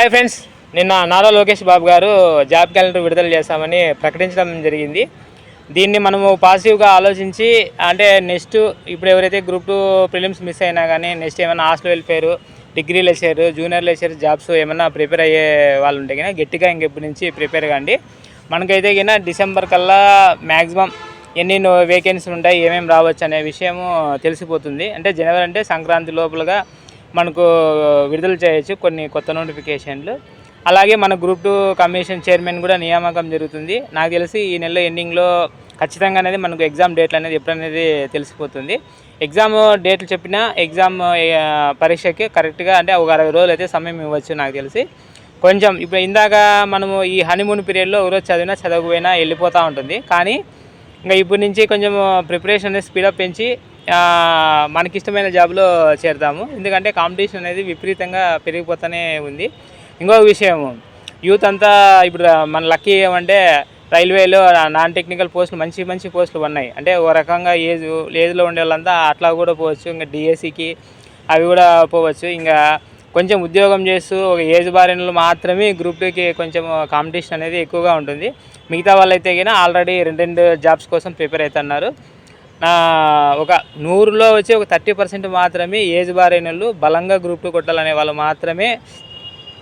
Hi friends నిన్న నారా లోకేష్ బాబు గారు job calendar విడుదల చేస్తామని ప్రకటించడం జరిగింది. దీన్ని మనము పాజిటివ్గా ఆలోచించి అంటే నెక్స్ట్ ఇప్పుడు ఎవరైతే గ్రూప్ టూ ప్రిలిమ్స్ మిస్ అయినా కానీ నెక్స్ట్ ఏమైనా హాస్టల్ వెళ్ళిపోయారు degree lecture junior lecture jobs ఏమైనా ప్రిపేర్ అయ్యే వాళ్ళు ఉంటే కానీ గట్టిగా ఇంకెప్పటి నుంచి ప్రిపేర్ కాండి. మనకైతే కన్నా డిసెంబర్ కల్లా మ్యాక్సిమం ఎన్ని వేకెన్సీలు ఉంటాయి ఏమేమి రావచ్చు అనే విషయము తెలిసిపోతుంది. అంటే జనవరి అంటే సంక్రాంతి లోపలగా మనకు విడుదల చేయొచ్చు కొన్ని కొత్త నోటిఫికేషన్లు. అలాగే మన గ్రూప్ టూ కమిషన్ చైర్మన్ కూడా నియామకం జరుగుతుంది. నాకు తెలిసి ఈ నెల ఎండింగ్లో ఖచ్చితంగా అనేది మనకు ఎగ్జామ్ డేట్లు అనేది ఎప్పుడనేది తెలిసిపోతుంది. ఎగ్జామ్ డేట్లు చెప్పినా ఎగ్జామ్ పరీక్షకి కరెక్ట్గా అంటే ఒక అరవై రోజులు అయితే సమయం ఇవ్వచ్చు నాకు తెలిసి. కొంచెం ఇప్పుడు ఇందాక మనము ఈ హనీమూన్ పీరియడ్లో ఒకరోజు చదివినా చదవకపోయినా వెళ్ళిపోతూ ఉంటుంది. కానీ ఇంకా ఇప్పటి నుంచి కొంచెం ప్రిపరేషన్ అనేది స్పీడప్ పెంచి మనకిష్టమైన జాబ్లో చేరుతాము. ఎందుకంటే కాంపిటీషన్ అనేది విపరీతంగా పెరిగిపోతూనే ఉంది. ఇంకొక విషయం యూత్ అంతా ఇప్పుడు మన లక్కీ ఏమంటే రైల్వేలో నాన్ టెక్నికల్ పోస్టులు మంచి మంచి పోస్టులు ఉన్నాయి. అంటే ఒక రకంగా ఏజ్ ఏజ్లో ఉండే వాళ్ళంతా అట్లా కూడా పోవచ్చు. ఇంకా డిఎస్సికి అవి కూడా పోవచ్చు. ఇంకా కొంచెం ఉద్యోగం చేస్తూ ఒక ఏజ్ బారినలు మాత్రమే గ్రూప్ టూకి కొంచెం కాంపిటీషన్ అనేది ఎక్కువగా ఉంటుంది. మిగతా వాళ్ళైతే కానీ ఆల్రెడీ రెండు రెండు జాబ్స్ కోసం ప్రిపేర్ అవుతున్నారు. ఒక నూరులో వచ్చి ఒక థర్టీ పర్సెంట్ మాత్రమే ఏజ్ బారైనళ్ళు బలంగా గ్రూప్ టూ కొట్టాలనే వాళ్ళు మాత్రమే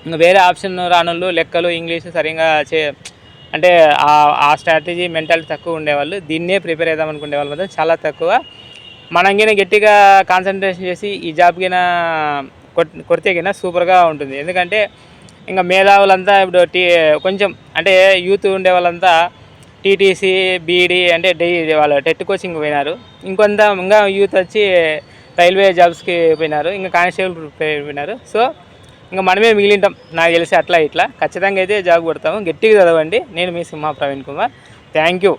ఇంకా వేరే ఆప్షన్ రానోళ్ళు లెక్కలు ఇంగ్లీష్ సరిగా చే అంటే ఆ- ఆ స్ట్రాటజీ మెంటాలిటీ తక్కువ ఉండేవాళ్ళు. దీన్నే ప్రిపేర్ అవుదాం అనుకునే వాళ్ళు మాత్రం చాలా తక్కువ. మనం గట్టిగా కాన్సన్ట్రేషన్ చేసి ఈ జాబ్ గిన కొడితే గిన సూపర్గా ఉంటుంది. ఎందుకంటే ఇంకా మేధావులంతా ఇప్పుడు టీ కొంచెం అంటే యూత్ ఉండే వాళ్ళంతా టీటీసీ బీఈడి అంటే డే వాళ్ళు టెట్ కోచింగ్ పోయినారు. ఇంకొంత ఇంకా యూత్ వచ్చి రైల్వే జాబ్స్కి పోయినారు. ఇంకా కానిస్టేబుల్ పోయినారు సో ఇంకా మనమే మిగిలింటాం. నాకు తెలిసి అట్లా ఇట్లా. ఖచ్చితంగా అయితే జాబ్ కొడతాము. గట్టిగా చదవండి. నేను మీ సింహ ప్రవీణ్ కుమార్. Thank you.